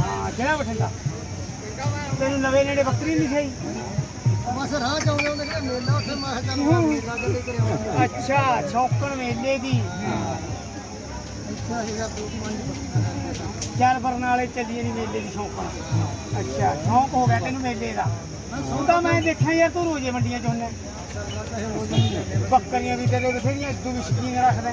ਹਾਂ ਕਿਹੜਾ ਬਠਿੰਡਾ? ਤੈਨੂੰ ਨਵੇਂ ਨੇੜੇ ਬੱਕਰੀ ਨਹੀਂ ਖਾਈ ਬਸ ਰਾਹ ਚ ਆਉਂਦੇ ਹੁੰਦੇ ਕਿ ਮੇਲਾ ਉੱਥੇ ਮੈਂ ਕਿਹਾ ਚੱਲ ਮੈਂ ਮੇਲਾ ਚੱਲੇ ਕਰੇ ਆਉਂਦਾ। ਅੱਛਾ ਸ਼ੌਕਣ ਮੇਲੇ ਦੀ। ਚਾਰ ਬਰਨਾਲੇ ਚੱਲੀ ਨਹੀਂ ਮੇਲੇ ਦੀ ਸ਼ੌਕਣ ਅੱਛਾ ਸ਼ੌਕ ਹੋ ਗਿਆ ਤੈਨੂੰ ਮੇਲੇ ਦਾ? ਤਾਂ ਮੈਂ ਦੇਖਿਆ ਯਾਰ ਤੂੰ ਰੋਜ਼ੇ ਮੰਡੀਆਂ ਚ ਹੁੰਨੇ। ਹੋ ਜਾਂਦੇ ਬੱਕਰੀਆਂ ਵੀ ਤੇਰੇ ਬਥੇਰੀਆਂ ਇਦੋਂ ਵੀ ਸ਼ਕੀਨ ਰੱਖਦਾ।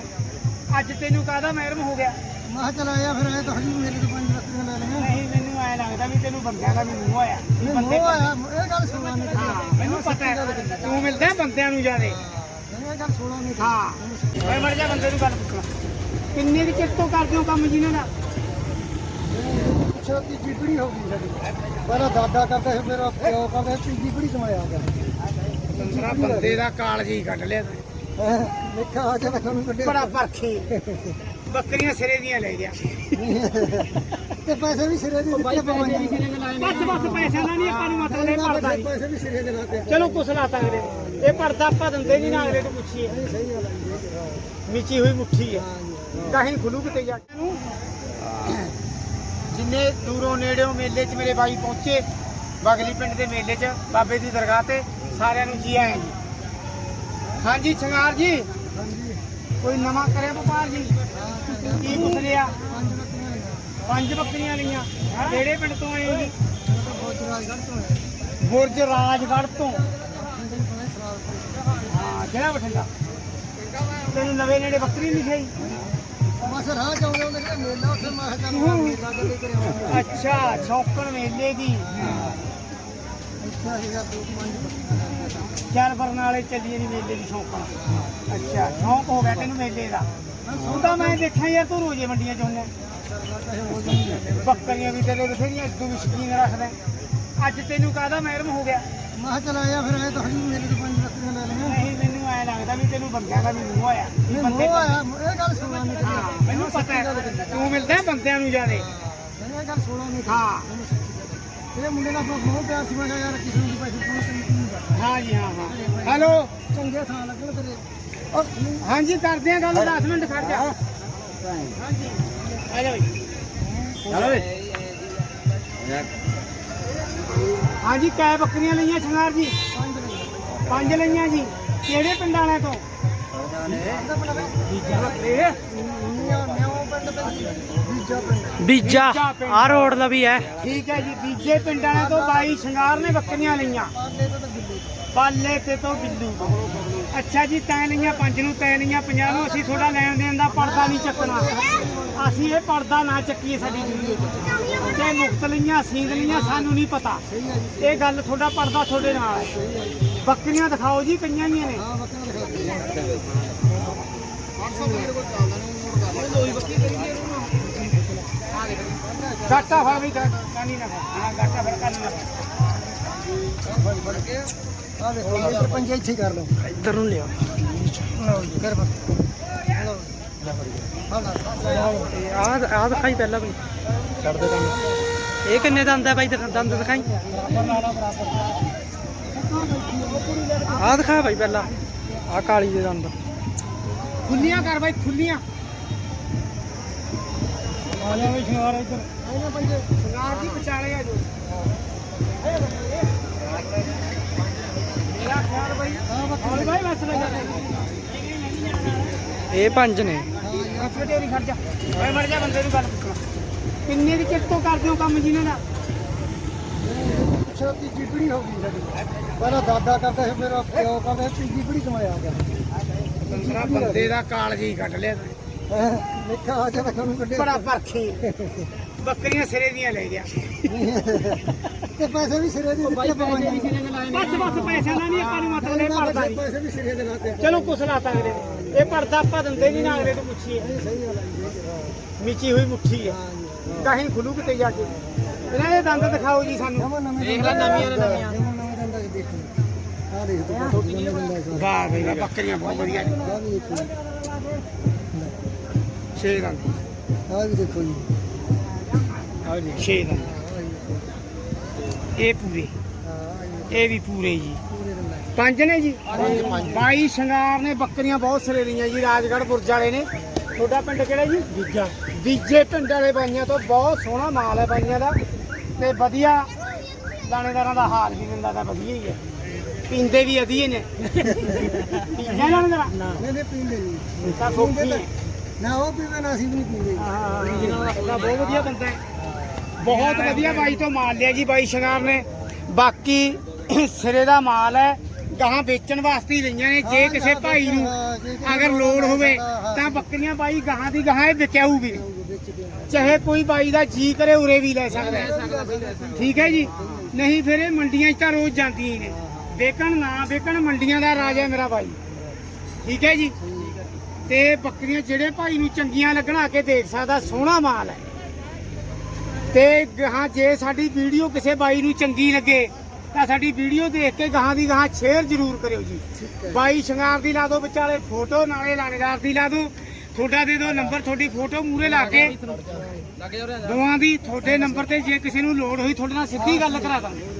ਅੱਜ ਤੈਨੂੰ ਕਾਹਦਾ ਮਹਿਰਮ ਹੋ ਗਿਆ? ਮੈਂ ਚੱਲ ਆਇਆ ਫਿਰ ਆਇਆ ਤਾਂ ਹਜੀ ਮੇਰੇ ਤੋਂ ਪੰਜ ਬੱਕਰੀਆਂ ਲੈ ਲਈਆਂ। ਨਹੀਂ ਮੈਨੂੰ ਐ ਲੱਗਦਾ ਵੀ ਤੈਨੂੰ ਬੰਦਿਆਂ ਦਾ ਵੀ ਮੂੰਹ ਆਇਆ ਵੀ ਨਹੀਂ ਬੰਦੇ ਉਹ ਆਇਆ ਇਹ ਗੱਲ ਸੁਣਾ ਨਹੀਂ ਹਾਂ ਮੈਨੂੰ ਪਤਾ ਹੈ। ਤੂੰ ਮਿਲਦਾ ਬੰਦਿਆਂ ਨੂੰ ਜਿਆਦੇ। ਇਹ ਗੱਲ ਸੁਣਾ ਨਹੀਂ ਹਾਂ। ਮੈਂ ਮਰ ਜਾ ਬੰਦੇ ਨੂੰ ਗੱਲ ਪੁੱਛਣਾ। ਕਿੰਨੇ ਦੀ ਕਿੱਥੋਂ ਕਰਦੇ ਹੋ ਕੰਮ ਜਿਹਨਾਂ ਦਾ? ਪਿੱਛੇ ਤੀਜੀ ਪੀੜੀ ਹੋ ਗਈ ਸਾਡੀ। ਪਹਿਲਾਂ ਦਾਦਾ ਕਰਦਾ ਸੀ ਮੇਰਾ ਪਿਓ ਕਰਦਾ ਸੀ ਤੀਜੀ ਪੀੜੀ ਕਮਾਇਆ ਗਿਆ ਬੰਦੇ ਦਾ ਕਾਲਜ ਹੀ ਕੱਢ ਲਿਆ ਤੂੰ। ਦੇਖਾ ਆ ਕੇ ਤੁਹਾਨੂੰ ਕੱਢਿਆ। ਬੜਾ ਪਰਖੀ। ਬੱਕਰੀਆਂ ਸਿਰੇ ਦੀਆਂ ਲੈ ਗਿਆ। ਤੇ ਪੈਸੇ ਵੀ ਸਿਰੇ ਦੇ ਦਿੱਤੇ ਪਵਾਂਗੇ ਬਸ ਬਸ ਪੈਸੇ ਦਾ ਨਹੀਂ ਆਪਾਂ ਨੂੰ ਮਤਲਬ ਇਹ ਪੜਦਾ ਨਹੀਂ ਪੈਸੇ ਵੀ ਸਿਰੇ ਦੇ ਲਾਤੇ। ਚਲੋ ਕੁਛ ਲਾਤਾ ਅਗਲੇ। ਇਹ ਪਰਦਾ ਆਪਾਂ ਦਿੰਦੇ ਨਹੀਂ ਨਾ ਅਗਲੇ ਤੋਂ ਪੁੱਛੀਏ। ਸਹੀ ਗੱਲ ਹੈ ਮਿਚੀ ਹੋਈ ਮੁੱਠੀ ਹੈ। ਕਹੀਂ ਖੁੱਲੂ ਕਿਤੇ ਜਾ ਕੇ ਨੂੰ। ਜਿੰਨੇ ਦੂਰੋਂ ਨੇੜਿਓਂ ਮੇਲੇ 'ਚ ਮੇਰੇ ਬਾਈ ਪਹੁੰਚੇ ਬਗਲੀ ਪਿੰਡ ਦੇ ਮੇਲੇ 'ਚ ਬਾਬੇ ਦੀ ਦਰਗਾਹ ਤੇ ਸਾਰਿਆਂ ਨੂੰ ਜੀ ਆਇਆਂ ਜੀ। ਹਾਂਜੀ ਛੰਗਾਰ ਜੀ। ਹਾਂਜੀ ਕੋਈ ਨਵਾਂ ਕਰਿਆ ਵਪਾਰ ਜੀ? ਕੀ ਪੁੱਛ ਲਿਆ? ਪੰਜ ਬੱਕਰੀਆਂ ਲਈਆਂ। ਕਿਹੜੇ ਪਿੰਡ ਤੋਂ ਆਏ ਹੋ ਜੀ? ਬੁਰਜ ਰਾਜਗੜ੍ਹ ਤੋਂ। ਹਾਂ ਕਿਹੜਾ ਬਠਿੰਡਾ? ਤੈਨੂੰ ਨਵੇਂ ਨੇੜੇ ਬੱਕਰੀ ਨਹੀਂ ਖਾਈ ਬਸ ਰਾਹ ਚ ਆਉਂਦੇ ਹੁੰਦੇ ਕਿ ਮੇਲਾ ਉੱਥੇ ਮੈਂ ਕਿਹਾ ਮੇਲਾ ਆਉਂਦਾ ਅੱਛਾ ਸ਼ੌਕਣ ਮੇਲੇ ਦੀ। ਇੱਥੇ ਸੀਗਾ ਦੋ ਪੰਜ ਚਾਰ ਬਰਨਾਲੇ ਚੱਲੀ ਨਹੀਂ ਮੇਲੇ ਦੀ ਸ਼ੌਕਣ ਅੱਛਾ ਸ਼ੌਕ ਹੋ ਗਿਆ ਤੈਨੂੰ ਮੇਲੇ ਦਾ। ਤਾਂ ਮੈਂ ਦੇਖਿਆ ਯਾਰ ਤੂੰ ਰੋਜ਼ੇ ਮੰਡੀਆਂ ਚ ਜਾਂਦੇ ਬੱਕਰੀਆਂ ਵੀ ਤੇਰੇ ਬਥੇਰੀਆਂ ਇਦੋਂ ਵੀ ਸ਼ਕੀਨ ਰੱਖਦਾ। ਅੱਜ ਤੈਨੂੰ ਕਾਹਦਾ ਮਹਿਰਮ ਹੋ ਗਿਆ? ਮੈਂ ਕਿਹਾ ਚੱਲ ਆਇਆ ਫਿਰ ਆਇਆ ਤਾਂ ਹਜੀ ਮੇਰੇ ਤੋਂ ਪੰਜ ਬੱਕਰੀਆਂ ਲੈ ਲਈਆਂ। ਨਹੀਂ ਮੈਨੂੰ ਐ ਲੱਗਦਾ ਵੀ ਤੈਨੂੰ ਬੰਦਿਆਂ ਦਾ ਵੀ ਮੂੰਹ ਆਇਆ। ਉਹ ਆਇਆ ਇਹ ਗੱਲ ਸੁਣਾ ਮੈਨੂੰ ਪਤਾ ਤੂੰ ਮਿਲਦਾ ਬੰਦਿਆਂ ਨੂੰ ਜਿਆਦੇ। ਇਹ ਗੱਲ ਸੁਣਾ ਨਹੀਂ। ਹਾਂ। ਇਹ ਮੁੰਡੇ ਦਾ ਬਹੁਤ ਪਿਆਰ ਸੀ ਮੈਂ ਕਿਹਾ ਯਾਰ ਕਿਸੇ ਨੂੰ ਵੀ ਪੈਸੇ ਪਾਉਣਾ ਤੈਨੂੰ ਕੀ ਕਰ ਹਾਂ ਜੀ ਹਾਂ ਹਾਂ। ਹੈਲੋ? ਚੰਗੇ ਥਾਂ ਲੱਗਣ ਤੇਰੇ। ਉਹ ਹਾਂਜੀ ਕਰਦੇ ਆ ਗੱਲ 10 ਮਿੰਟ ਖੜ ਜਾ। ਹਾਂਜੀ ਆ ਜਾ ਬਈ। ਚਲੋ ਬਈ। ਹਾਂਜੀ ਕੈ ਬੱਕਰੀਆਂ ਲਈਆਂ ਸ਼ਿੰਗਾਰ ਜੀ। ਪੰਜ ਨੇ ਪੰਜ ਲਈਆਂ ਜੀ। ਕਿਹੜੇ ਪਿੰਡਾਂ ਵਾਲਿਆਂ ਤੋਂ? ਪਿੰਡ ਤੇ ਬੀਜਾ ਆ ਰੋਡ ਦਾ ਵੀ ਹੈ। ਠੀਕ ਹੈ ਜੀ, ਬੀਜੇ ਪਿੰਡਾਂ ਵਾਲਿਆਂ ਤੋਂ ਬਾਈ ਸ਼ਿੰਗਾਰ ਨੇ ਬੱਕਰੀਆਂ ਲਈਆਂ। ਪਾਲੇ ਤੇ ਤੋਂ ਬਿੱਲੂ। ਅੱਛਾ ਜੀ, ਤੈਂ ਲਈਆਂ, ਪੰਜ ਨੂੰ ਤੈਂ ਲਈਆਂ 50 ਨੂੰ ਅਸੀਂ ਥੋੜਾ ਲੈਣ ਦੇਣ ਦਾ ਪਰਦਾ ਨਹੀਂ ਚੱਕਣਾ। ਅਸੀਂ ਇਹ ਪਰਦਾ ਨਾ ਚੱਕੀਏ ਸਾਡੀ ਵੀਡੀਓ 'ਚ ਤੇ ਮੁਕਤ ਲਈਆਂ ਸੀਂਦ ਲਈਆਂ, ਸਾਨੂੰ ਨਹੀਂ ਪਤਾ। ਇਹ ਗੱਲ ਤੁਹਾਡਾ ਪਰਦਾ ਤੁਹਾਡੇ ਨਾਲ ਹੈ। ਬੱਕਰੀਆਂ ਦਿਖਾਓ ਜੀ, ਕਈਆਂ ਦੀਆਂ ਨੇ। ਹਾਂ ਬੱਕਰੀਆਂ ਦਿਖਾ ਗਾਟਾ ਫੜ ਵੀ ਕਾਨੀ ਨਾ। ਹਾਂ ਗਾਟਾ ਫੜ ਕਾਨੀ ਨਾ ਫੜ। ਆ ਦੇਖੋ ਇੱਧਰ ਪੰਜੇ ਇੱਥੇ ਕਰ ਲਓ ਇੱਧਰ ਨੂੰ ਲਿਆ ਲਓ ਜੀ ਕਰ ਲਓ ਹਾਂ ਆ ਆ ਦਿਖਾਈ ਪਹਿਲਾਂ ਬਈ ਛੱਡ ਦੇ ਕੰਮ ਇਹ ਕਿੰਨੇ ਦੰਦ ਹੈ ਬਾਈ ਦੰਦ ਦਿਖਾਈ ਆ ਦਿਖਾ ਬਾਈ ਪਹਿਲਾਂ ਆ ਕਾਲੀ ਦੇ ਦੰਦ ਖੁੱਲੀਆਂ ਕਰ ਬਾਈ ਖੁੱਲੀਆਂ ਆ ਜਾ ਬਈ ਸ਼ਿੰਗਾਰ ਇੱਧਰ ਇਹਨਾਂ ਪੰਜੇ ਸ਼ਿੰਗਾਰ ਜੀ ਵਿਚਾਲੇ ਆ ਜੋ ਮੇਰਾ ਖਿਆਲ ਬਾਈ ਹਾਂ ਹੌਲੀ ਬਾਈ ਬਸ ਲੈ ਜਾ ਇਹ ਪੰਜ ਨੇ। ਅੱਛਾ ਤੇਰੀ ਖੜ ਜਾ ਮੈਂ ਮਰ ਜਾ ਬੰਦੇ ਨੂੰ ਗੱਲ ਪੁੱਛਣਾ ਕਿੰਨੇ ਦੀ ਕਿੱਥੋਂ ਕਰਦੇ ਹੋ ਕੰਮ ਜਿਹਨਾਂ ਦਾ? ਪਿੱਛੇ ਤੀਜੀ ਪੀੜੀ ਹੋ ਗਈ ਸਾਡੀ। ਪਹਿਲਾਂ ਦਾਦਾ ਕਰਦਾ ਸੀ ਮੇਰਾ ਪਿਓ ਕਰਦਾ ਤੀਜੀ ਪੀੜੀ ਕਮਾਇਆ ਗਿਆ। ਬੰਦੇ ਦਾ ਕਾਲਜ ਹੀ ਕੱਢ ਲਿਆ। ਤੂੰ। ਦੇਖਾ ਆ ਕੇ ਤੁਹਾਨੂੰ ਕੱਢਿਆ। ਬੜਾ ਪਰਖੀ। ਬੱਕਰੀਆਂ ਸਿਰੇ ਦੀਆਂ ਲੈ ਗਿਆ। ਤੇ ਪੈਸੇ ਵੀ ਸਿਰੇ ਦੇ ਦਿੱਤੇ ਪਵਾਂਗੇ ਬਸ ਬਸ ਪੈਸਿਆਂ ਦਾ ਨਹੀਂ ਆਪਾਂ ਨੂੰ ਮਤਲਬ ਇਹ ਪੜਦਾ ਨਹੀਂ। ਪੈਸੇ ਵੀ ਸਿਰੇ ਦੇ ਲਾਤੇ। ਚਲੋ ਕੁਛ ਲਾਤਾ ਅਗਲੇ ਨੇ। ਇਹ ਪਰਦਾ ਆਪਾਂ ਦਿੰਦੇ ਨਹੀਂ ਨਾ ਅਗਲੇ ਤੋਂ ਪੁੱਛੀਏ। ਸਹੀ ਗੱਲ ਹੈ ਮਿਚੀ ਹੋਈ ਮੁੱਠੀ ਹੈ। ਕਹੀਂ ਖੁੱਲੂ ਕਿਤੇ ਜਾ ਕੇ। ਇਹਨਾਂ ਦੇ ਦੰਦ ਦਿਖਾਓ ਜੀ ਸਾਨੂੰ। ਦੇਖ ਲੈ ਨਵੀਆਂ ਨੇ ਨਵੀਆਂ। ਨਵਾਂ ਨਵਾਂ ਦੰਦਾ ਦੇਖੋ। ਆ ਦੇਖ ਤੂੰ ਵਾਹ ਬਈ ਬੱਕਰੀਆਂ ਬਹੁਤ ਵਧੀਆ ਨੇ। ਦੰਦ ਵੀ ਦੇਖੋ ਜੀ। ਜੀ ਦੰਦ ਦੇਖੋ। ਇਹ ਪੂਰੇ। ਆ ਇਹ ਵੀ ਪੂਰੇ ਜੀ। ਪੂਰੇ ਦੰਦਾ ਪੰਜ ਨੇ ਜੀ? ਬਾਈ ਸ਼ਿੰਗਾਰ ਨੇ ਬੱਕਰੀਆਂ ਬਹੁਤ ਸਿਰੇ ਲਈਆਂ ਜੀ ਰਾਜਗੜ੍ਹ ਬੁਰਜ ਵਾਲੇ ਨੇ। ਤੁਹਾਡਾ ਪਿੰਡ ਕਿਹੜਾ ਜੀ? ਬੀਜਾ ਬੀਜੇ ਪਿੰਡ ਵਾਲੇ ਬਾਈਆਂ ਤੋਂ ਬਹੁਤ ਸੋਹਣਾ ਮਾਲ ਹੈ ਬਾਈਆਂ ਦਾ। ਤੇ ਵਧੀਆ ਲਾਣੇਦਾਰਾਂ ਦਾ ਹਾਲ ਵੀ ਮਿਲਦਾ ਤਾਂ ਵਧੀਆ ਹੀ ਹੈ। ਪੀਂਦੇ ਵੀ ਵਧੀਆ ਨੇ। ਪੀਂਦੇ ਲਾਣੇਦਾਰਾਂ ਨਹੀਂ ਨਹੀਂ ਪੀਂਦੇ ਨਹੀਂ। ਤਾਂ ਸੌਖੀ ਹੈ। ਨਾ ਉਹ ਪੀਵੇ ਨਾ ਅਸੀਂ ਵੀ ਨਹੀਂ ਪੀਂਦੇ। ਹਾਂ ਬਹੁਤ ਵਧੀਆ ਬੰਦਾ ਹੈ। ਬਹੁਤ ਵਧੀਆ ਬਾਈ ਤੋਂ ਮਾਲ ਲਿਆ ਜੀ ਬਾਈ ਸ਼ਿੰਗਾਰ ਨੇ। ਬਾਕੀ ਸਿਰੇ ਦਾ ਮਾਲ ਹੈ ਗਾਹਾਂ ਵੇਚਣ ਵਾਸਤੇ ਹੀ ਲਈਆਂ ਨੇ ਜੇ ਕਿਸੇ ਭਾਈ ਨੂੰ ਅਗਰ ਲੋੜ ਹੋਵੇ ਤਾਂ ਬੱਕਰੀਆਂ ਬਾਈ ਗਾਹਾਂ ਦੀ ਗਾਹਾਂ ਇਹ ਚਾਹੇ ਕੋਈ ਬਾਈ ਦਾ ਜੀ ਕਰੇ ਉਰੇ ਵੀ ਲੈ ਸਕਦਾ। ਠੀਕ ਹੈ ਜੀ? ਨਹੀਂ ਫਿਰ ਇਹ ਮੰਡੀਆਂ 'ਚ ਤਾਂ ਰੋਜ਼ ਜਾਂਦੀਆਂ ਨੇ। ਵੇਚਣ ਨਾ ਵੇਚਣ ਮੰਡੀਆਂ ਦਾ ਰਾਜ ਹੈ ਮੇਰਾ ਬਾਈ। ਠੀਕ ਹੈ ਜੀ? ਤੇ ਬੱਕਰੀਆਂ ਜਿਹੜੇ ਭਾਈ ਨੂੰ ਚੰਗੀਆਂ ਲੱਗਣਾ ਕੇ ਦੇਖ ਸਕਦਾ ਸੋਹਣਾ ਮਾਲ ਹੈ। ਤੇ ਗਾਹਾਂ ਜੇ ਸਾਡੀ ਵੀਡੀਓ ਕਿਸੇ ਬਾਈ ਨੂੰ ਚੰਗੀ ਲੱਗੇ ਤਾਂ ਸਾਡੀ ਵੀਡੀਓ ਦੇਖ ਕੇ ਗਾਹਾਂ ਦੀ ਗਾਹਾਂ ਸ਼ੇਅਰ ਜ਼ਰੂਰ ਕਰਿਓ ਜੀ। ਬਾਈ ਸ਼ਿੰਗਾਰ ਦੀ ਲਾ ਦਿਓ ਵਿਚਾਲੇ ਫੋਟੋ ਨਾਲੇ ਲਾਣੇਦਾਰ ਦੀ ਲਾ ਦਿਓ। ਤੁਹਾਡਾ ਦੇ ਦਿਓ ਨੰਬਰ ਤੁਹਾਡੀ ਫੋਟੋ ਮੂਰੇ ਲਾ ਕੇ। ਦੋਵਾਂ ਦੀ ਤੁਹਾਡੇ ਨੰਬਰ ਤੇ ਜੇ ਕਿਸੇ ਨੂੰ ਲੋੜ ਹੋਈ ਤੁਹਾਡੇ ਨਾਲ ਸਿੱਧੀ ਗੱਲ ਕਰਾ ਦਾਂਗੇ।